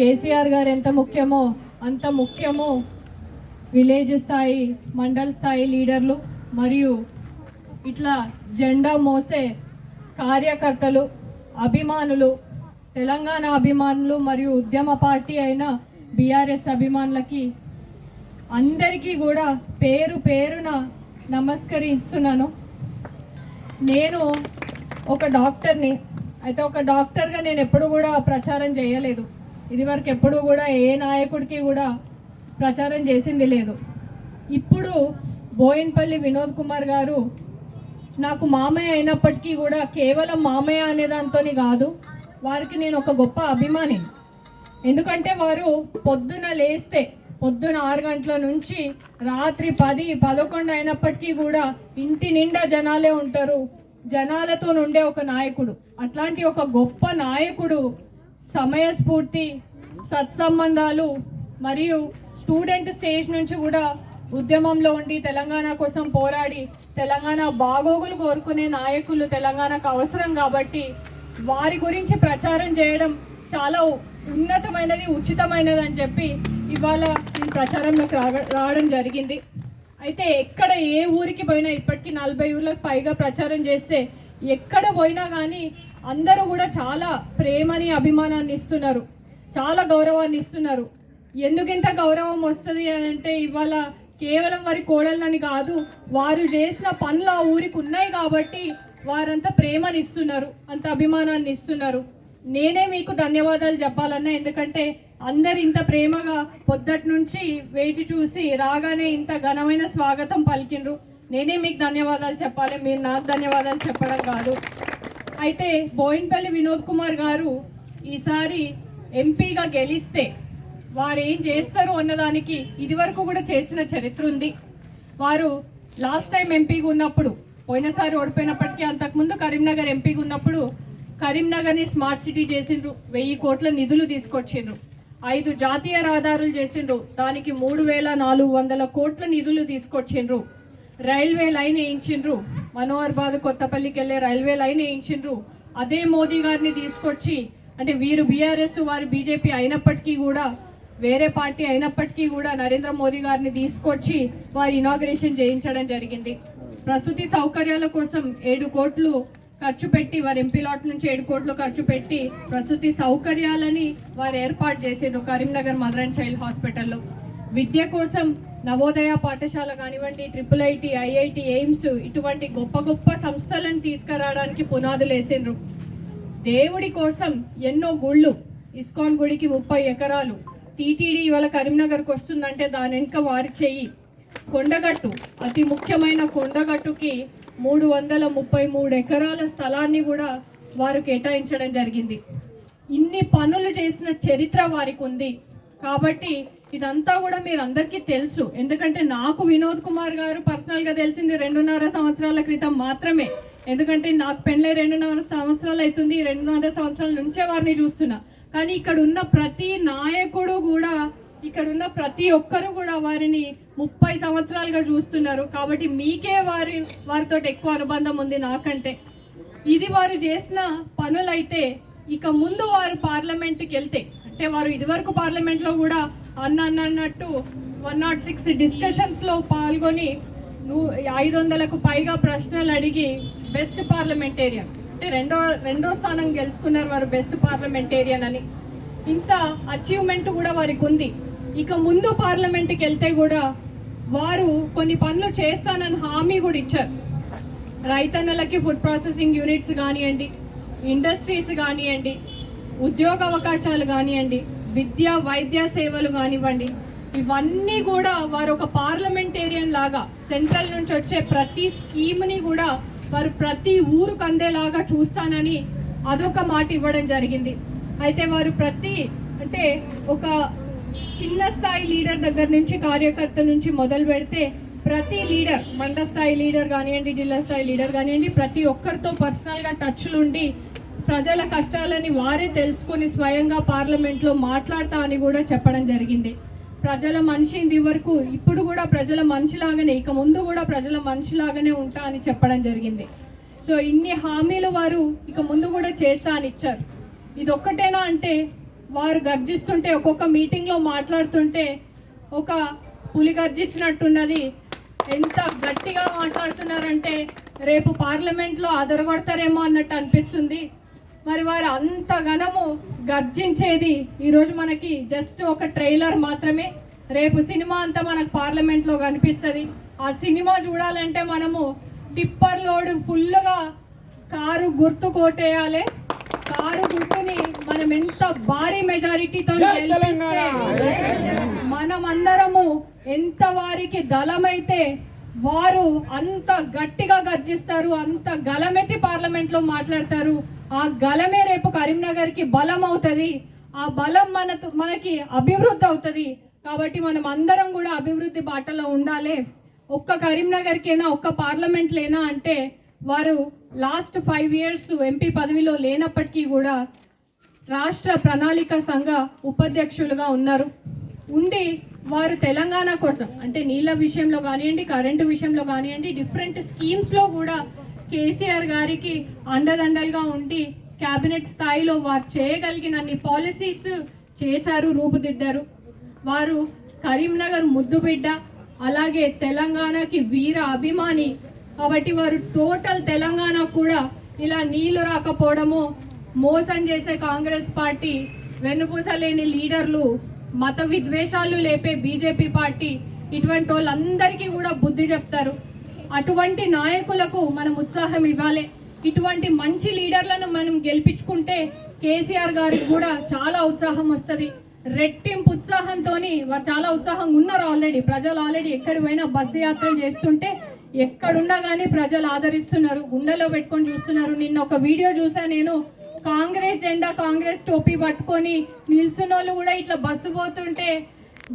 కేసీఆర్ గారు ఎంత ముఖ్యమో అంత ముఖ్యమో విలేజ్ స్థాయి మండల్ స్థాయి లీడర్లు మరియు ఇట్లా జెండా మోసే కార్యకర్తలు అభిమానులు తెలంగాణ అభిమానులు మరియు ఉద్యమ పార్టీ అయిన బీఆర్ఎస్ అభిమానులకి అందరికీ కూడా పేరు పేరున నమస్కరిస్తున్నాను. నేను ఒక డాక్టర్ని అయితే ఒక డాక్టర్గా నేను ఎప్పుడు కూడా ప్రచారం చేయలేదు. ఇదివరకు ఎప్పుడూ కూడా ఏ నాయకుడికి కూడా ప్రచారం చేసింది లేదు. ఇప్పుడు బోయిన్పల్లి వినోద్ కుమార్ గారు నాకు మామయ్య అయినప్పటికీ కూడా కేవలం మామయ్య అనే దాంతో కాదు వారికి నేను ఒక గొప్ప అభిమాని. ఎందుకంటే వారు పొద్దున లేస్తే పొద్దున ఆరు గంటల నుంచి రాత్రి పది పదకొండు అయినప్పటికీ కూడా ఇంటి నిండా జనాలే ఉంటారు. జనాలతో నుండే ఒక నాయకుడు. అట్లాంటి ఒక గొప్ప నాయకుడు సమయస్ఫూర్తి సత్సంబంధాలు మరియు స్టూడెంట్ స్టేజ్ నుంచి కూడా ఉద్యమంలో ఉండి తెలంగాణ కోసం పోరాడి తెలంగాణ బాగోగులు కోరుకునే నాయకులు తెలంగాణకు అవసరం కాబట్టి వారి గురించి ప్రచారం చేయడం చాలా ఉన్నతమైనది ఉచితమైనది అని చెప్పి ఇవాళ నేను ప్రచారంలోకి రావడం జరిగింది. అయితే ఎక్కడ ఏ ఊరికి పోయినా ఇప్పటికీ నలభై ఊర్లకు పైగా ప్రచారం చేస్తే ఎక్కడ పోయినా కానీ అందరూ కూడా చాలా ప్రేమని అభిమానాన్ని ఇస్తున్నారు. చాలా గౌరవాన్ని ఇస్తున్నారు. ఎందుకింత గౌరవం వస్తుంది అని అంటే ఇవాళ కేవలం వారి కోడళ్ళని కాదు వారు చేసిన పనులు ఆ ఊరికి ఉన్నాయి కాబట్టి వారంతా ప్రేమని ఇస్తున్నారు అంత అభిమానాన్ని ఇస్తున్నారు. నేనే మీకు ధన్యవాదాలు చెప్పాలన్నా ఎందుకంటే అందరు ఇంత ప్రేమగా పొద్దటి నుంచి వేచి చూసి రాగానే ఇంత ఘనమైన స్వాగతం పలికిండ్రు. నేనే మీకు ధన్యవాదాలు చెప్పాలి మీరు నాకు ధన్యవాదాలు చెప్పడం కాదు. అయితే బోయిన్పల్లి వినోద్ కుమార్ గారు ఈసారి ఎంపీగా గెలిస్తే వారు ఏం చేస్తారు అన్నదానికి ఇదివరకు కూడా చేసిన చరిత్ర ఉంది. వారు లాస్ట్ టైం ఎంపీగా ఉన్నప్పుడు పోయినసారి ఓడిపోయినప్పటికీ అంతకుముందు కరీంనగర్ ఎంపీగా ఉన్నప్పుడు కరీంనగర్ని స్మార్ట్ సిటీ చేసిండ్రు వెయ్యి కోట్ల నిధులు తీసుకొచ్చిండ్రు ఐదు జాతీయ రహదారులు చేసిండ్రు దానికి మూడు వేల నాలుగు వందల కోట్ల నిధులు తీసుకొచ్చిండ్రు రైల్వే లైన్ వేయించిండ్రు మనోహర్బాద్ కొత్తపల్లికి వెళ్ళే రైల్వే లైన్ వేయించిండ్రు. అదే మోదీ గారిని తీసుకొచ్చి అంటే వీరు బీఆర్ఎస్ వారు బీజేపీ అయినప్పటికీ కూడా వేరే పార్టీ అయినప్పటికీ కూడా నరేంద్ర మోదీ గారిని తీసుకొచ్చి వారి ఇనాగ్రేషన్ చేయించడం జరిగింది. ప్రసూతి సౌకర్యాల కోసం ఏడు కోట్లు ఖర్చు పెట్టి వారి ఎంపీ లాట్ నుంచి ఏడు కోట్లు ఖర్చు పెట్టి ప్రసూతి సౌకర్యాలని వారు ఏర్పాటు చేసిండ్రు కరీంనగర్ మదర్ అండ్ చైల్డ్ హాస్పిటల్లో. విద్య కోసం నవోదయ పాఠశాల కానివ్వండి ట్రిపుల్ ఐటీ ఐఐటి ఎయిమ్స్ ఇటువంటి గొప్ప గొప్ప సంస్థలను తీసుకురావడానికి పునాదులు వేసిండ్రు. దేవుడి కోసం ఎన్నో గుళ్ళు ఇస్కాన్ గుడికి ముప్పై ఎకరాలు టీటీడీ ఇవాళ కరీంనగర్కి వస్తుందంటే దాని వెనుక వారి చెయ్యి. కొండగట్టు అతి ముఖ్యమైన కొండగట్టుకి మూడు వందల ముప్పై మూడు ఎకరాల స్థలాన్ని కూడా వారు కేటాయించడం జరిగింది. ఇన్ని పనులు చేసిన చరిత్ర వారికి ఉంది కాబట్టి ఇదంతా కూడా మీరు అందరికీ తెలుసు. ఎందుకంటే నాకు వినోద్ కుమార్ గారు పర్సనల్గా తెలిసింది రెండున్నర సంవత్సరాల క్రితం మాత్రమే. ఎందుకంటే నాకు పెళ్ళై రెండున్నర సంవత్సరాలు అవుతుంది రెండున్నర సంవత్సరాల నుంచే వారిని చూస్తున్నా. కానీ ఇక్కడ ఉన్న ప్రతి నాయకుడు కూడా ఇక్కడ ఉన్న ప్రతి ఒక్కరు కూడా వారిని ముప్పై సంవత్సరాలుగా చూస్తున్నారు. కాబట్టి మీకే వారి వారితో ఎక్కువ అనుబంధం ఉంది నాకంటే. ఇది వారు చేసిన పనులైతే ఇక ముందు వారు పార్లమెంట్కి వెళ్తే అంటే వారు ఇదివరకు పార్లమెంట్లో కూడా అన్న అన్న అన్నట్టు వన్ నాట్ సిక్స్ డిస్కషన్స్లో పాల్గొని ఐదు వందలకు పైగా ప్రశ్నలు అడిగి బెస్ట్ పార్లమెంటేరియన్. అంటే రెండో రెండో స్థానం గెలుచుకున్నారు వారు బెస్ట్ పార్లమెంటేరియన్ అని. ఇంత అచీవ్మెంట్ కూడా వారికి ఉంది. ఇక ముందు పార్లమెంట్కి వెళ్తే కూడా వారు కొన్ని పనులు చేస్తానని హామీ కూడా ఇచ్చారు. రైతన్నలకి ఫుడ్ ప్రాసెసింగ్ యూనిట్స్ కానివ్వండి ఇండస్ట్రీస్ కానివ్వండి ఉద్యోగ అవకాశాలు కానివ్వండి విద్య వైద్య సేవలు కానివ్వండి ఇవన్నీ కూడా వారు ఒక పార్లమెంటేరియన్ లాగా సెంట్రల్ నుంచి వచ్చే ప్రతి స్కీమ్ని కూడా వారు ప్రతి ఊరుకు అందేలాగా చూస్తానని అదొక మాట ఇవ్వడం జరిగింది. అయితే వారు ప్రతి అంటే ఒక చిన్న స్థాయి లీడర్ దగ్గర నుంచి కార్యకర్త నుంచి మొదలు పెడితే ప్రతి లీడర్ మండల స్థాయి లీడర్ కానివ్వండి జిల్లా స్థాయి లీడర్ కానివ్వండి ప్రతి ఒక్కరితో పర్సనల్గా టచ్లు ఉండి ప్రజల కష్టాలని వారే తెలుసుకొని స్వయంగా పార్లమెంట్లో మాట్లాడతా అని కూడా చెప్పడం జరిగింది. ప్రజల మనిషి ఇది వరకు ఇప్పుడు కూడా ప్రజల మనిషిలాగానే ఇక ముందు కూడా ప్రజల మనిషిలాగానే ఉంటా అని చెప్పడం జరిగింది. సో ఇన్ని హామీలు వారు ఇక ముందు కూడా చేస్తా అని ఇచ్చారు. ఇది ఒక్కటేనా అంటే వారు గర్జిస్తుంటే ఒక్కొక్క మీటింగ్లో మాట్లాడుతుంటే ఒక పులి గర్జించినట్టున్నది. ఎంత గట్టిగా మాట్లాడుతున్నారంటే రేపు పార్లమెంట్లో అదరగొడతారేమో అన్నట్టు అనిపిస్తుంది. మరి వారు అంత ఘనము గర్జించేది ఈరోజు మనకి జస్ట్ ఒక ట్రైలర్ మాత్రమే. రేపు సినిమా అంతా మనకు పార్లమెంట్లో కనిపిస్తుంది. ఆ సినిమా చూడాలంటే మనము టిప్పర్ లోడ్ ఫుల్గా కారు గుర్తు కోటేయాలి కారు గుర్తుని మనం ఎంత భారీ మెజారిటీతో మనం అందరము ఎంత వారికి దళమైతే వారు అంత గట్టిగా గర్జిస్తారు అంత గలమెత్తి పార్లమెంట్లో మాట్లాడతారు. ఆ గలమే రేపు కరీంనగర్కి బలం అవుతుంది. ఆ బలం మన మనకి అభివృద్ధి అవుతుంది. కాబట్టి మనం అందరం కూడా అభివృద్ధి బాటలో ఉండాలి. ఒక్క కరీంనగర్కైనా ఒక్క పార్లమెంట్లైనా అంటే వారు లాస్ట్ ఫైవ్ ఇయర్స్ ఎంపీ పదవిలో లేనప్పటికీ కూడా రాష్ట్ర ప్రణాళిక సంఘ ఉపాధ్యక్షులుగా ఉన్నారు. ఉండి వారు తెలంగాణ కోసం అంటే నీళ్ళ విషయంలో కానివ్వండి కరెంటు విషయంలో కానివ్వండి డిఫరెంట్ స్కీమ్స్లో కూడా కేసీఆర్ గారికి అండదండలుగా ఉండి క్యాబినెట్ స్థాయిలో వారు చేయగలిగినన్ని పాలసీస్ చేశారు రూపుదిద్దారు. వారు కరీంనగర్ ముద్దుబిడ్డ అలాగే తెలంగాణకి వీర అభిమాని. కాబట్టి వారు టోటల్ తెలంగాణ కూడా ఇలా నీళ్ళు రాకపోవడము మోసం చేసే కాంగ్రెస్ పార్టీ వెన్నుపూస లేని లీడర్లు మత విద్వేషాలు లేపే బీజేపీ పార్టీ ఇటువంటి వాళ్ళందరికీ కూడా బుద్ధి చెప్తారు. అటువంటి నాయకులకు మనం ఉత్సాహం ఇవ్వాలి. ఇటువంటి మంచి లీడర్లను మనం గెలిపించుకుంటే కేసీఆర్ గారికి కూడా చాలా ఉత్సాహం వస్తుంది. రెట్టింపు ఉత్సాహంతో చాలా ఉత్సాహంగా ఉన్నారు ఆల్రెడీ ప్రజలు ఆల్రెడీ ఎక్కడి పోయినా బస్సు యాత్ర చేస్తుంటే ఎక్కడున్నా కానీ ప్రజలు ఆదరిస్తున్నారు. గుండెలో పెట్టుకొని చూస్తున్నారు. నిన్న ఒక వీడియో చూసా నేను. కాంగ్రెస్ జెండా కాంగ్రెస్ టోపీ పట్టుకొని నిల్చున్న వాళ్ళు కూడా ఇట్లా బస్సు పోతుంటే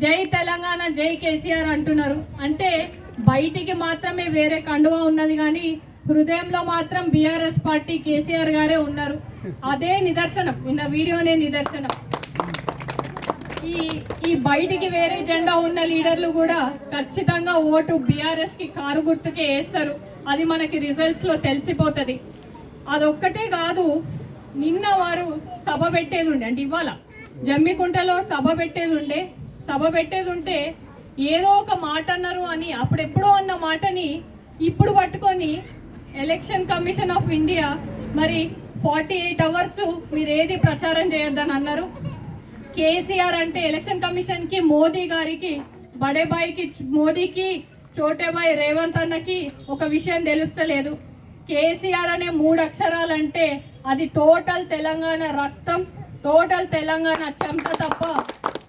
జై తెలంగాణ జై కేసీఆర్ అంటున్నారు. అంటే బయటికి మాత్రమే వేరే కండువా ఉన్నది కానీ హృదయంలో మాత్రం బీఆర్ఎస్ పార్టీ కేసీఆర్ గారే ఉన్నారు. అదే నిదర్శనం. నిన్న వీడియోనే నిదర్శనం. ఈ ఈ బయటికి వేరే జెండా ఉన్న లీడర్లు కూడా ఖచ్చితంగా ఓటు బీఆర్ఎస్కి కారు గుర్తుకే వేస్తారు. అది మనకి రిజల్ట్స్లో తెలిసిపోతుంది. అదొక్కటే కాదు నిన్న వారు సభ పెట్టేది ఉండే అంటే ఇవాళ జమ్మికుంటలో సభ పెట్టేది ఉండే సభ పెట్టేది ఉంటే ఏదో ఒక మాట అన్నారు అని అప్పుడెప్పుడో అన్న మాటని ఇప్పుడు పట్టుకొని ఎలక్షన్ కమిషన్ ఆఫ్ ఇండియా మరి ఫార్టీ ఎయిట్ అవర్స్ మీరు ఏది ప్రచారం చేయొద్దని అన్నారు. కేసీఆర్ అంటే ఎలక్షన్ కమిషన్కి మోదీ గారికి బడేబాయికి మోదీకి చోటేబాయి రేవంత్ అన్నకి ఒక విషయం తెలుస్తలేదు. కేసీఆర్ అనే మూడు అక్షరాలంటే అది టోటల్ తెలంగాణ రక్తం టోటల్ తెలంగాణ చెమట తప్ప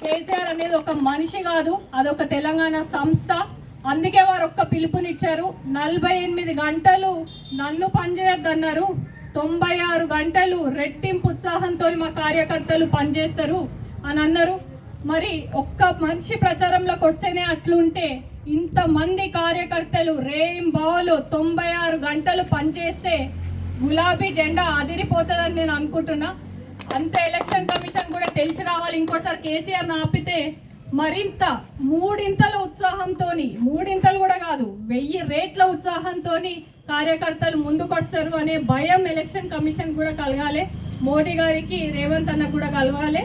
కేసీఆర్ అనేది ఒక మనిషి కాదు అదొక తెలంగాణ సంస్థ. అందుకే వారు ఒక్క పిలుపునిచ్చారు. నలభై ఎనిమిది గంటలు నన్ను పనిచేయొద్దన్నారు. తొంభై ఆరు గంటలు రెట్టింపు ఉత్సాహంతో మా కార్యకర్తలు పనిచేస్తారు అని అన్నారు. మరి ఒక్క మనిషి ప్రచారంలోకి వస్తేనే అట్లుంటే ఇంతమంది కార్యకర్తలు రేం బావులు తొంభై ఆరు గంటలు పనిచేస్తే గులాబీ జెండా అదిరిపోతుందని నేను అనుకుంటున్నా. అంత ఎలక్షన్ కమిషన్ కూడా తెలిసి రావాలి. ఇంకోసారి కేసీఆర్ ఆపితే మరింత మూడింతల ఉత్సాహంతో మూడింతలు కూడా కాదు వెయ్యి రేట్ల ఉత్సాహంతో కార్యకర్తలు ముందుకొస్తారు అనే భయం ఎలక్షన్ కమిషన్ కూడా కలగాలి. మోడీ గారికి రేవంత్ అన్న కూడా కలగాలి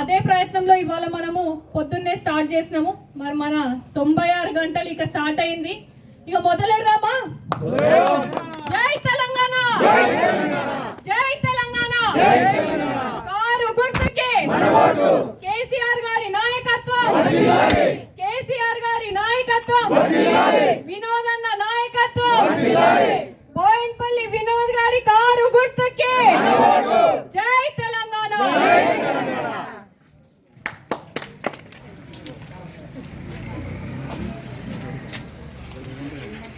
అదే ప్రయత్నంలో ఇవాళ మనము పొద్దున్నే స్టార్ట్ చేసినాము. మరి మన తొంభై ఆరు గంటలు ఇక స్టార్ట్ అయింది. ఇక మొదలెడదామా? జై తెలంగాణ! జై తెలంగాణ! కేసీఆర్ గారి నాయకత్వం. కేసీఆర్ గారి నాయకత్వం. వినోదన్న నాయకత్వం.